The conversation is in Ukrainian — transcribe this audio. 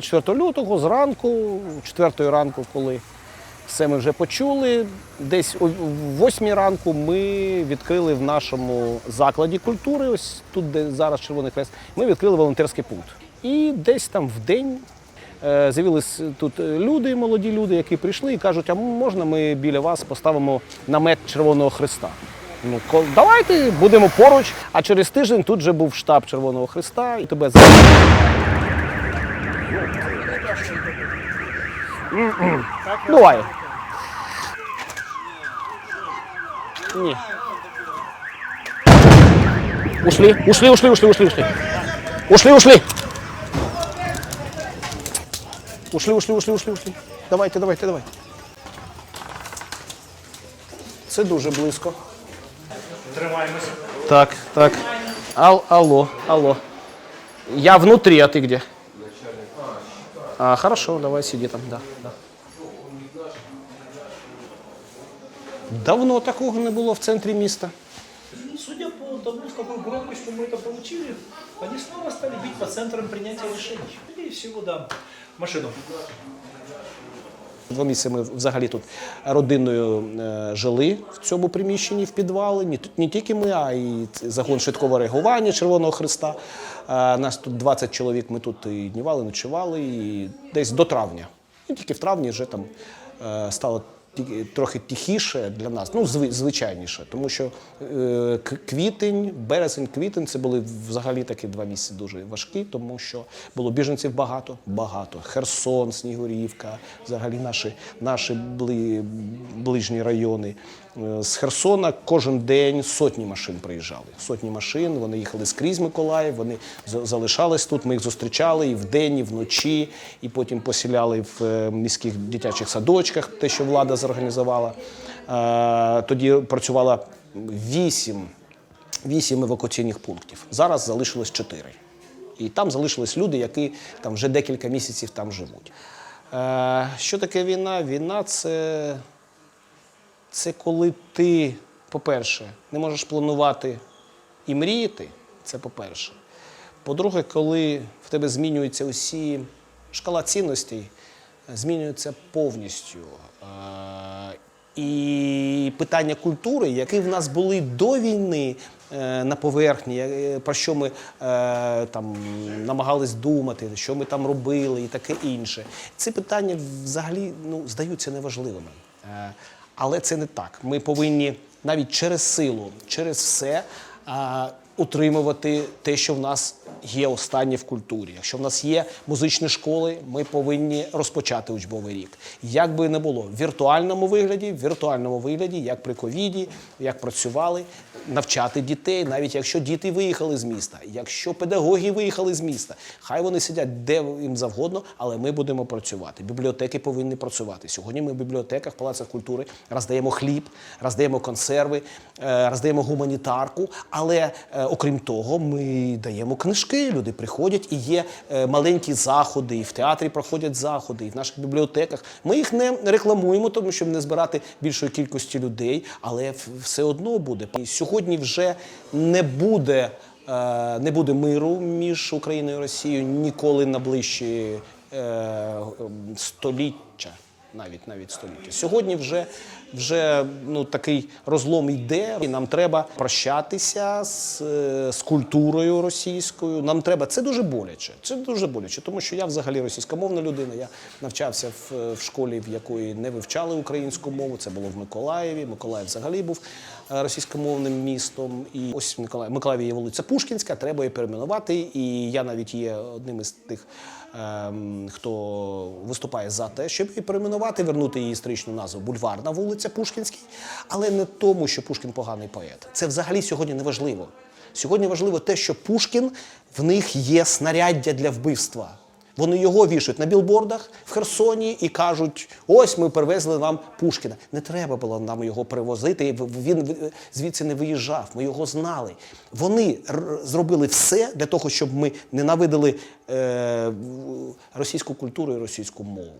24 лютого зранку, 4 ранку, коли все ми вже почули, десь о 8 ранку ми відкрили в нашому закладі культури, ось тут, де зараз Червоний Хрест, ми відкрили волонтерський пункт. І десь там в день е, з'явились тут люди, молоді люди, які прийшли і кажуть, а можна ми біля вас поставимо намет Червоного Христа? Ну, давайте будемо поруч. А через тиждень тут же був штаб Червоного Христа, і тебе Давай. Ні. Ушли, ушли, ушли, ушли, ушли, ушли. Ушли, ушли. Ушли, ушли, ушли, ушли, ушли. Давайте, давайте, давайте. Це дуже близько. Тримаємося. Так, так. Ал, алло, алло. Я внутри, а ты где? А, хорошо, давай сиди там, да. да. Давно такого не було в центрі міста. И судя по тому, с какой громкостью мы это получили, они снова стали бить по центрам принятия решений. Скорее всего, да. Машину. Два місяці ми взагалі тут родиною е, жили в цьому приміщенні в підвалі. Не, тільки ми, а й загон швидкого реагування Червоного Христа. Е, нас тут 20 чоловік. Ми тут і днівали, ночували, і десь до травня. І тільки в травні вже там е, стало трохи тихіше для нас, ну зви- звичайніше, тому що е, квітень, березень, квітень це були взагалі такі два місяці дуже важкі, тому що було біженців багато, багато. Херсон, Снігурівка, взагалі наші, наші бли, ближні райони. Е, З Херсона кожен день сотні машин приїжджали. Сотні машин, вони їхали скрізь Миколаїв, вони залишались тут. Ми їх зустрічали і вдень, і вночі, і потім посіляли в е, міських дитячих садочках, те, що влада зорганізувала. Е, Тоді працювало вісім, вісім евакуаційних пунктів. Зараз залишилось чотири. І там залишились люди, які там вже декілька місяців там живуть. Е, Що таке війна? Війна це це коли ти, по-перше, не можеш планувати і мріяти. Це по-перше. По-друге, коли в тебе змінюються усі шкала цінностей, е, змінюється повністю. І питання культури, які в нас були до війни е, на поверхні, е, про що ми е, там намагались думати, що ми там робили і таке інше. Ці питання взагалі ну, здаються неважливими. Але це не так. Ми повинні навіть через силу, через все утримувати те, що в нас є останнє в культурі. Якщо в нас є музичні школи, ми повинні розпочати учбовий рік. Як би не було, в віртуальному вигляді, в віртуальному вигляді, як при ковіді, як працювали, навчати дітей, навіть якщо діти виїхали з міста, якщо педагоги виїхали з міста, хай вони сидять де їм завгодно, але ми будемо працювати. Бібліотеки повинні працювати. Сьогодні ми в бібліотеках, палацах культури роздаємо хліб, роздаємо консерви, е, роздаємо гуманітарку. Але е, окрім того, ми даємо книжки. Люди приходять і є е, маленькі заходи, і в театрі проходять заходи, і в наших бібліотеках. Ми їх не рекламуємо, тому щоб не збирати більшої кількості людей, але все одно буде. І сьогодні вже не буде. е, Не буде миру між Україною і Росією ніколи на ближчі е, століття, навіть навіть століття. Сьогодні вже, вже ну, такий розлом йде, і нам треба прощатися з, е, з культурою російською. Нам треба це дуже боляче. Це дуже боляче, тому що я взагалі російськомовна людина. Я навчався в, в школі, в якої не вивчали українську мову. Це було в Миколаєві. Миколаїв взагалі був е, російськомовним містом. І ось в Миколаїв, Миколаєві є вулиця Пушкінська, треба її перейменувати. І я навіть є одним із тих, ем, хто виступає за те, щоб її перейменувати, вернути її історичну назву Бульварна вулиця Пушкінський, але не тому, що Пушкін поганий поет. Це взагалі сьогодні не важливо. Сьогодні важливо те, що Пушкін в них є снаряддя для вбивства. Вони його вішають на білбордах в Херсоні і кажуть: ось ми привезли вам Пушкіна. Не треба було нам його привозити. Він звідси не виїжджав. Ми його знали. Вони зробили все для того, щоб ми ненавидили е, російську культуру і російську мову.